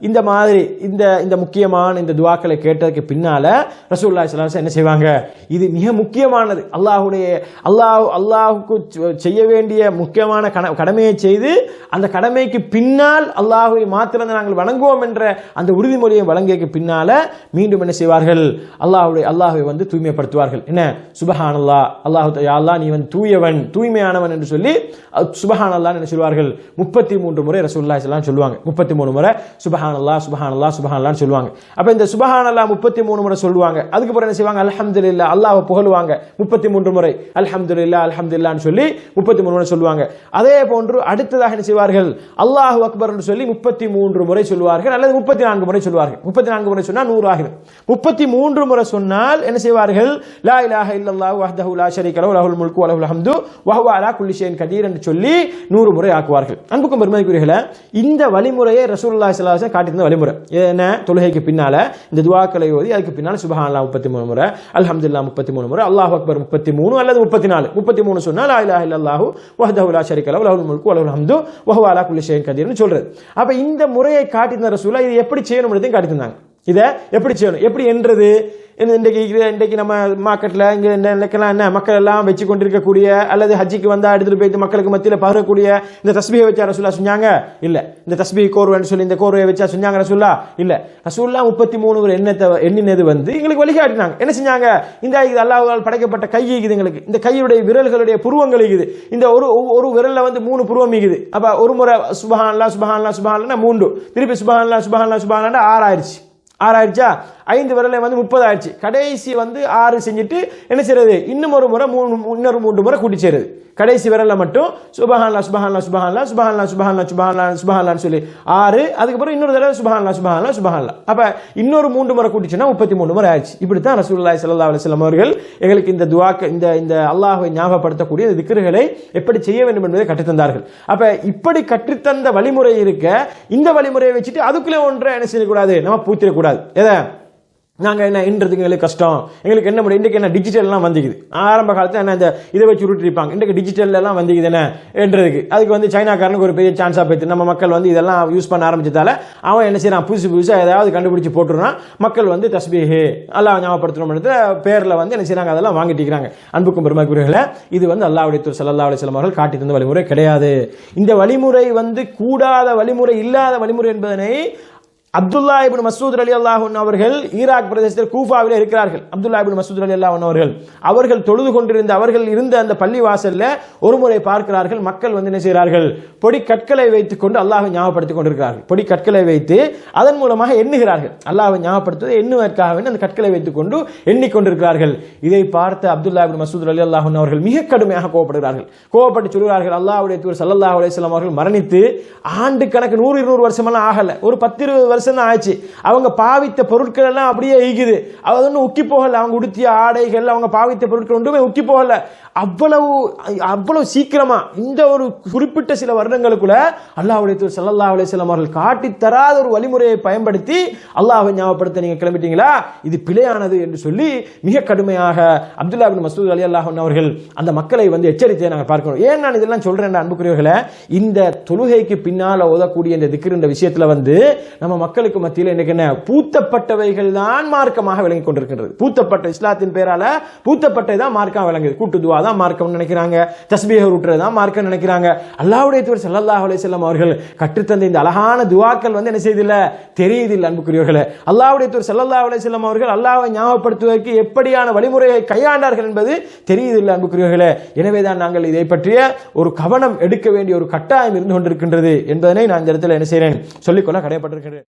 இந்த மாதிரி இந்த இந்த முக்கியமான இந்த துவாக்களை கேட்டதுக்கு பின்னால ரசூல்லா ஸல்லல்லாஹு என்ன செய்வாங்க? இது மிக முக்கியமானது. அல்லாஹுடைய அல்லாஹ் அல்லாஹுக்கு செய்ய வேண்டிய முக்கியமான கட- கடமையை செய்து அந்த கடமைக்கு பின்னால் அல்லாஹுவை மாத்திரம் நாங்கள் வணங்குவோம் என்ற அந்த உறுதிமொழியை வழங்கியதுக்கு பின்னால மீண்டும் என்ன செய்வார்கள்? அல்லாஹுடைய அல்லாஹுவை வந்து தூய்மைப்படுத்துவார்கள். என்ன? சுபஹான் அல்லாஹ் அல்லாஹு அல்லா அல்லாஹ் நீ வந்து தூயவன் தூய்மையானவன் என்று சொல்லி சுபஹான் அல்லாஹ் என்ன சொல்வார்கள்? முப்பத்தி மூன்று முறை ரசூல்லாஸ்லாம் சொல்லுவாங்க. முப்பத்தி மூணு முறை சுபஹானல்லா சுபஹானல்லா சுபஹானல்லான்னு சொல்லுவாங்க. அப்போ இந்த சுபஹானல்லா முப்பத்தி மூணு முறை சொல்லுவாங்க. அதுக்கு அப்புறம் என்ன செய்வாங்க? அலமது இல்லா அல்லாவை புகழுவாங்க. முப்பத்தி மூன்று முறை அல்ஹம்துலில்லாஹ் அல்ஹம்துலில்லாஹ்னு சொல்லி முப்பத்தி மூணு முறை சொல்லுவாங்க. அதே போன்று அடுத்ததாக என்ன செய்வார்கள்? அல்லாஹ் அக்பர் சொல்லி முப்பத்தி மூன்று முறை சொல்லுவார்கள் அல்லது முப்பத்தி நான்கு முறை சொல்லுவார்கள். முப்பத்தி நான்கு முறை சொன்னால் நூறு ஆகிடும். முப்பத்தி மூன்று முறை சொன்னால் என்ன செய்வார்கள்? லா இலாஹ இல்லல்லாஹு வஹ்தஹு லா ஷரீக லஹு லஹுல் முல்கு வ லஹுல் ஹம்து அலா குல்லி ஷைன் கதீர் என்று சொல்லி நூறு முறை ஆக்குவார்கள். அன்புக்கும் பெருமதிக்குரியர்களே இந்த வழிமுறையை ரசூல்லா ஸல்லல்லாஹு காட்டியிருந்த வழிமுறை. என்ன தொழுகைக்கு பின்னால இந்த துவாக்களை ஓதி அதுக்கு பின்னால் சுபஹான்லா முப்பத்தி மூணு முறை அல்ஹம்துல்லா முப்பத்தி மூணு முறை அல்லாஹ் அக்பர் முப்பத்தி மூணு அல்லது முப்பத்தி நாலு முப்பத்தி மூணு சொன்னால் லா இலாஹ இல்லல்லாஹு வஹ்தஹு லா ஷரீக லஹு லஹுல் முல்கு வ ஹம்து வஹுவாலா குல்லி கதீர்னு சொல்றது. அப்ப இந்த முறையை காட்டியிருந்த ரசூலா இது எப்படி செய்யணும்ன்றதையும் காட்டி இதை எப்படி செய்யணும்? எப்படி என்றது? இந்த இன்றைக்கு இன்றைக்கு நம்ம மார்க்கெட்டில் இங்கே இந்த என்ன? மக்கள் எல்லாம் வச்சு கொண்டிருக்கக்கூடிய அல்லது ஹஜ்ஜிக்கு வந்தால் எடுத்துகிட்டு போயிட்டு மக்களுக்கு மத்தியில் பகிரக்கூடிய இந்த தஸ்பியை வச்சா ரசூல்லா சொன்னாங்க? இல்லை. இந்த தஸ்பி கோர்வைன்னு சொல்லி இந்த கோர்வையை வச்சா சொன்னாங்க ரசூல்லா இல்லை. ரசூல்லா முப்பத்தி மூணு எண்ணத்தை எண்ணினது வந்து எங்களுக்கு வழிகாட்டினாங்க. என்ன செஞ்சாங்க? இந்த இது அல்லாஹ்வால் படைக்கப்பட்ட கை இருக்குது எங்களுக்கு. இந்த கையுடைய விரல்களுடைய புருவங்கள் இருக்குது. இந்த ஒரு ஒரு விரலில் வந்து மூணு புருவம் இருக்குது. அப்போ ஒரு முறை சுபஹான்லா சுபஹான்லா சுபஹான்லா மூன்று. திருப்பி சுபஹான்லா சுபஹான்லா சுபஹான்லா ஆறாயிருச்சு ஆறாயிருச்சா ஐந்து விரலை வந்து முப்பது ஆயிடுச்சு கடைசி வந்து ஆறு செஞ்சுட்டு என்ன செய்யறது இன்னும் ஒரு முறை மூணு இன்னொரு மூன்று முறை கூட்டி செய்யறது கடைசி விரல்ல மட்டும் சுபஹான்லா சுபஹான்லா சுபஹான்லா சுபஹான்லா சுபஹான்லா சுபஹான்லா சுபஹான்லான்னு சொல்லி ஆறு அதுக்கப்புறம் இன்னொரு தடவை சுபஹான்லா சுபஹான்லா சுபஹான்லா அப்ப இன்னொரு மூன்று முறை கூட்டிச்சுன்னா முப்பத்தி மூணு முறை ஆயிடுச்சு. இப்படித்தான் ரசூலுல்லாஹி ஸல்லல்லாஹு அலைஹி வஸல்லம் அவர்கள் எங்களுக்கு இந்த துவாக்க இந்த இந்த அல்லாஹை ஞாபகப்படுத்தக்கூடிய இந்த திக்ருகளை எப்படி செய்ய வேண்டும் என்பதை கற்றுத்தந்தார்கள். அப்ப இப்படி கற்றுத்தந்த வழிமுறை இருக்க இந்த வழிமுறையை வச்சுட்டு அதுக்குள்ளே ஒன்றை என்ன செய்யக்கூடாது? நம்ம பூத்திடக்கூடாது. எதை? நாங்கள் என்ன இன்றதுக்கு எங்களுக்கு கஷ்டம். எங்களுக்கு என்ன முடியும்? இன்றைக்கு என்ன டிஜிட்டல்லாம் வந்துக்குது. ஆரம்ப காலத்தில் என்ன இந்த இதை வச்சு உருட்டிருப்பாங்க. இன்றைக்கு டிஜிட்டல்லாம் வந்துக்குது என்ன? என்றதுக்கு. அதுக்கு வந்து சைனாக்காரனுக்கு ஒரு பெரிய சான்ஸாக போயிட்டு நம்ம மக்கள் வந்து இதெல்லாம் யூஸ் பண்ண ஆரம்பிச்சதால அவன் என்ன செய்யறான் புதுசு புதுசாக ஏதாவது கண்டுபிடிச்சி போட்டுருனா மக்கள் வந்து தஸ்பீஹு அல்லாஹ் ஞாபகப்படுத்தணும் பேரில் வந்து என்ன செய்யறாங்க அதெல்லாம் வாங்கிட்டு இருக்கிறாங்க. அன்புக்கும் பெருமாக்குரியர்களை இது வந்து அல்லாவுடைய தூர் சல்லா அலைஹி அவர்கள் காட்டி தந்த வழிமுறை கிடையாது. இந்த வழிமுறை வந்து கூடாத வழிமுறை இல்லாத வழிமுறை என்பதனை அப்துல்லா இபின் மசூத் அலி அல்லாஹன் அவர்கள் ஈராக் பிரதேசத்தில் கூஃபாவில் இருக்கிறார்கள். அப்துல்லா இபின் மசூத் அலி அல்லாஹன் அவர்கள். அவர்கள் தொழுது கொண்டிருந்த அவர்கள் இருந்த அந்த பள்ளி வாசல்ல ஒரு முறை பார்க்கிறார்கள். மக்கள் வந்து என்ன செய்கிறார்கள்? பொடி கற்களை வைத்துக் கொண்டு அல்லாஹை ஞாபகப்படுத்திக் கொண்டிருக்கிறார்கள். பொடி கற்களை வைத்து அதன் மூலமாக எண்ணுகிறார்கள். அல்லாஹை ஞாபகப்படுத்துவதை எண்ணுவதற்காக அந்த கற்களை வைத்துக் கொண்டு எண்ணிக்கொண்டிருக்கிறார்கள் இதை பார்த்த அப்துல்லா இபின் மசூத் அலி அல்லாஹன் அவர்கள் மிக கடுமையாக கோவப்படுகிறார்கள். கோவப்பட்டு சொல்கிறார்கள் அல்லாஹுடைய தூர் ஸல்லல்லாஹு அலிஸ்லாம் அவர்கள் மரணித்து ஆண்டு கணக்கு நூறு இருநூறு வருஷமெல்லாம் ஆகல. ஒரு பத்து இருபது வருஷம் ஆச்சு அவங்க பாவித்த பொருட்கள் எல்லாம் அப்படியே ஈகுது அது ஒன்றும் உக்கி போகல. அவங்க உடுத்திய ஆடைகள் அவங்க பாவித்த பொருட்கள் ஒன்றுமே உக்கி போகல. அவ்வளவு அவ்வளவு சீக்கிரமா இந்த ஒரு குறிப்பிட்ட சில வருடங்களுக்குள்ள அல்லாஹுடைய தூர் ஸல்லல்லாஹு அலிஸ்லாம் அவர்கள் காட்டித்தராத ஒரு வழிமுறையை பயன்படுத்தி அல்லாஹை ஞாபகப்படுத்த நீங்க கிளம்பிட்டீங்களா? இது பிழையானது என்று சொல்லி மிக கடுமையாக அப்துல்லா பின் மசூத் அலி அல்லாஹ் அவர்கள் அந்த மக்களை வந்து எச்சரித்தே நாங்கள் பார்க்கணும். ஏன் நான் இதெல்லாம் சொல்றேன் அன்புக்குரியவர்களை? இந்த தொழுகைக்கு பின்னால் ஓதக்கூடிய இந்த திக்கிற விஷயத்துல வந்து நம்ம மக்களுக்கு மத்தியில் இன்னைக்கு என்ன? பூத்தப்பட்டவைகள் தான் மார்க்கமாக விளங்கி கொண்டிருக்கின்றது. பூத்தப்பட்ட இஸ்லாத்தின் பேரால பூத்தப்பட்டது தான் மார்க்கம் விளங்குது. கூட்டு துவா தான் மார்க்கம் நினைக்கிறாங்க. தஸ்பீக விட்டுறது தான் மார்க்கம் நினைக்கிறாங்க. அல்லாவுடைய தூர் ஸல்லல்லாஹு அலைஹி வஸல்லம் அவர்கள் கற்றுத்தந்த இந்த அழகான துவாக்கள் வந்து என்ன செய்தில்ல? தெரியுதில்லை அன்புக்குரியவர்களே. அல்லாவுடைய தூர் ஸல்லல்லாஹு அலைஹி வஸல்லம் அவர்கள் அல்லாவை ஞாபகப்படுத்துவதற்கு எப்படியான வழிமுறையை கையாண்டார்கள் என்பது தெரியுதில்லை அன்புக்குரியவர்களே. எனவே தான் நாங்கள் இதை பற்றிய ஒரு கவனம் எடுக்க வேண்டிய ஒரு கட்டாயம் இருந்து கொண்டிருக்கின்றது என்பதனை நான் இந்த இடத்துல என்ன செய்கிறேன் சொல்லிக்கொள்ள கடையப்பட்டிருக்கிறேன்.